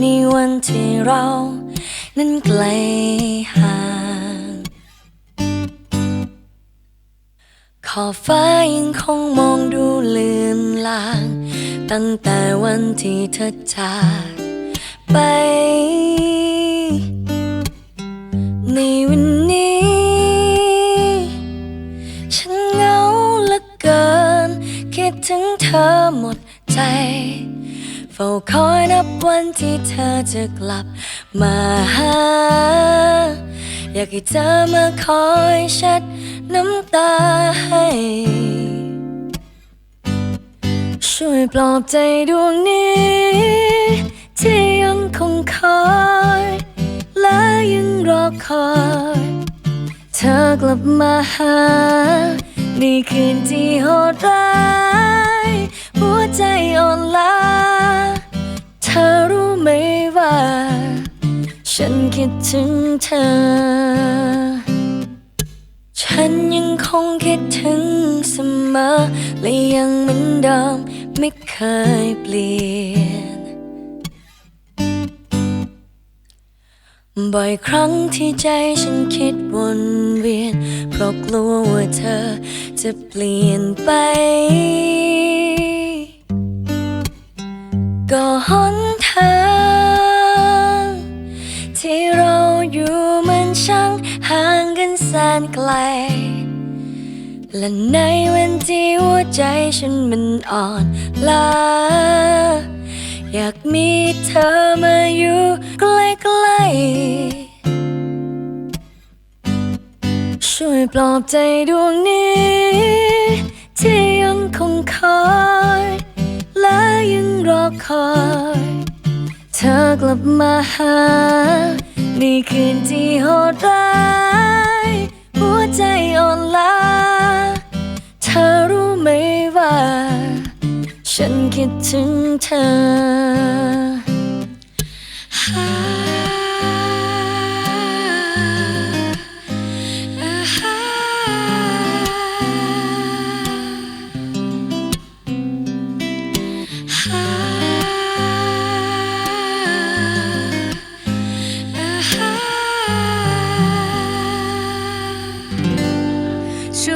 ในวันที่เรา นั้นไกลห่างขอบฟ้ายังคงมองดูเลือนลาง ตั้งแต่วันที่เธอจากไป ในวันนี้ ฉันเหงาเหลือเกิน คิดถึงเธอหมดใจ เฝ้าคอยนับวันที่เธอจะกลับมาหา อยากให้เธอมาคอยเช็ดน้ำตาให้ ช่วยปลอบใจดวงนี้ ที่ยังคงคอย และยังรอคอย เธอกลับมาหา ในคืนที่โหดร้าย หัวใจอ่อนล้า คิดถึงเธอ ฉันยังคงคิดถึงเสมอ และยังเหมือนเดิมไม่เคยเปลี่ยน บ่อยครั้งที่ใจฉันคิดวนเวียน เพราะกลัวว่าเธอจะเปลี่ยนไป ก็หน แสนไกล และในวันที่หัวใจฉันมันอ่อนล้าอยากมีเธอมาอยู่ใกล้ๆช่วยปลอบใจดวงนี้ ที่ยังคงคอยและยังรอคอยเธอกลับมาหาในคืนที่โหดร้าย ใจอ่อนล้า เธอรู้ไหมว่า ฉันคิดถึงเธอ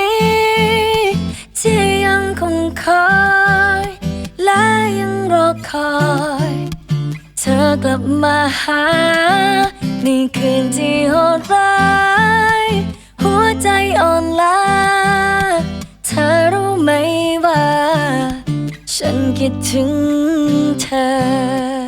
้ อกลับมาหา ในคืนที่โหดร้าย หัวใจอ่อนล้า เธอรู้ไหมว่า ฉันคิดถึงเธอ